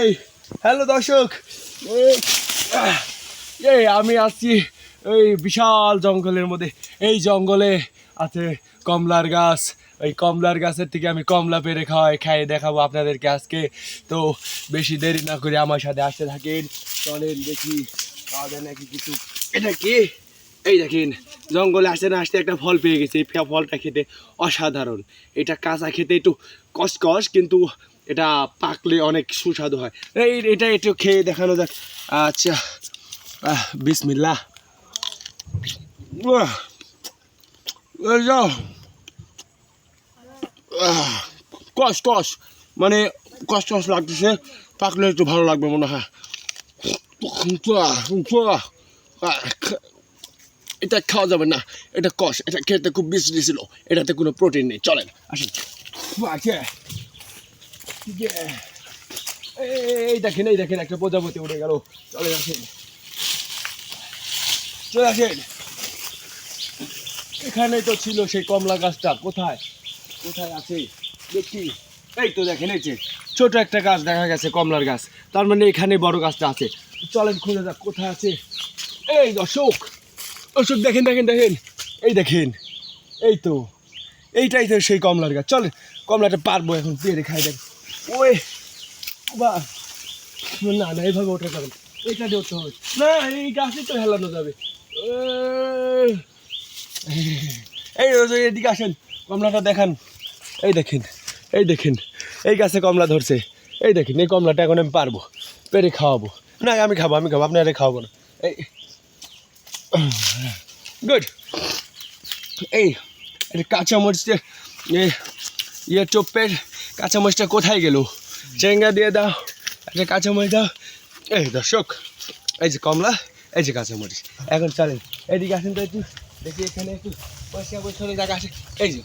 এই হ্যালো দর্শক। এই, আমি আসছি এই বিশাল জঙ্গলের মধ্যে। এই জঙ্গলে আছে কমলার গাছ। ওই কমলার গাছের থেকে আমি কমলা পেরে খাওয়াই খাইয়ে দেখাবো আপনাদেরকে আজকে। তো বেশি দেরি না করে আমার সাথে আসতে থাকেন। চলেন দেখি খাওয়া যায় নাকি কিছু। এটা কি এই দেখেন জঙ্গলে আসতে না আসতে একটা ফল পেয়ে গেছি। এই ফলটা খেতে অসাধারণ। এটা কাঁচা খেতে একটু কসকস কিন্তু এটা পাকলে অনেক সুস্বাদু হয়। এই এটা একটু খেয়ে দেখানো যাক। আচ্ছা যাও আহ, কষ মানে কষ কষ লাগতেছে। পাকলে একটু ভালো লাগবে মনে হয়। এটা খাওয়া যাবে না। এটা কষ। এটা খেতে খুব বিশ্রী ছিল এটাতে কোনো প্রোটিন নেই। চলেন আসেন এই দেখেন এই দেখেন, একটা প্রজাপতি উঠে গেল। চলে আসেন। চলে আসেন। এখানেই তো ছিল সেই কমলা গাছটা। কোথায়? কোথায় আছে? দেখি। এই তো দেখেন, এই যে ছোট একটা গাছ দেখা গেছে, কমলার গাছ। তার মানে এখানে বড় গাছটা আছে। চলেন, খুঁজে যাক, কোথায় আছে? এই অশোক অশোক দেখেন দেখেন দেখেন। এই দেখেন, এই তো। এইটাই তো সেই কমলার গাছ। চলেন, কমলাটা পারব এখন, পেরে খাই দেখ। ওই বা না না এইভাবে ওঠা যাবে না। এইটা দিয়ে উঠতে হবে। না এই গাছে তো হেলানো যাবে। এই, এদিকে আসেন কমলাটা দেখান। এই দেখেন এই দেখেন এই গাছে কমলা ধরছে। এই দেখেন এই কমলাটা এখন আমি পারব পেরে খাওয়াবো। না আমি খাব আমি খাব আপনারা খাওয়াবো না। এই গুড। এই এটা কাঁচামরিচটা ইয়ে চোপের কাঁচামরিচটা কোথায় গেল? চেঙ্গা দিয়ে দাও। একটা কাঁচামরিচ দাও। এই দর্শক এই যে কমলা এই যে কাঁচামরিচ। এখন চলেন এদিকে আসেন তো একটু। দেখি এখানে একটু পয়সা বছরের জায়গা আছে। এই যে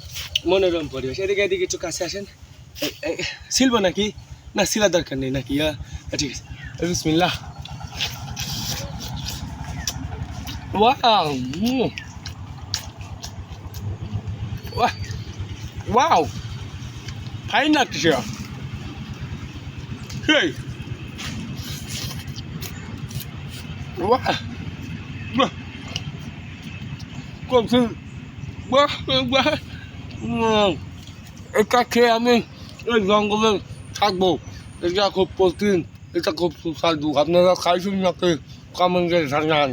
মনোরম পরিবেশ। এদিকে এদিকে একটু কাছে আসেন। শিলবো নাকি? না শিলার দরকার নেই নাকি? আহ, ঠিক আছে। বিসমিল্লাহ। Wow. Mm. Sư. Wow. Wow. Mm. এটা খেয়ে আমি এই জঙ্গলে থাকব এটা খুব প্রোটিন এটা খুব সুস্বাদু আপনারা খাইছেন নাকি কমেন্টে জানান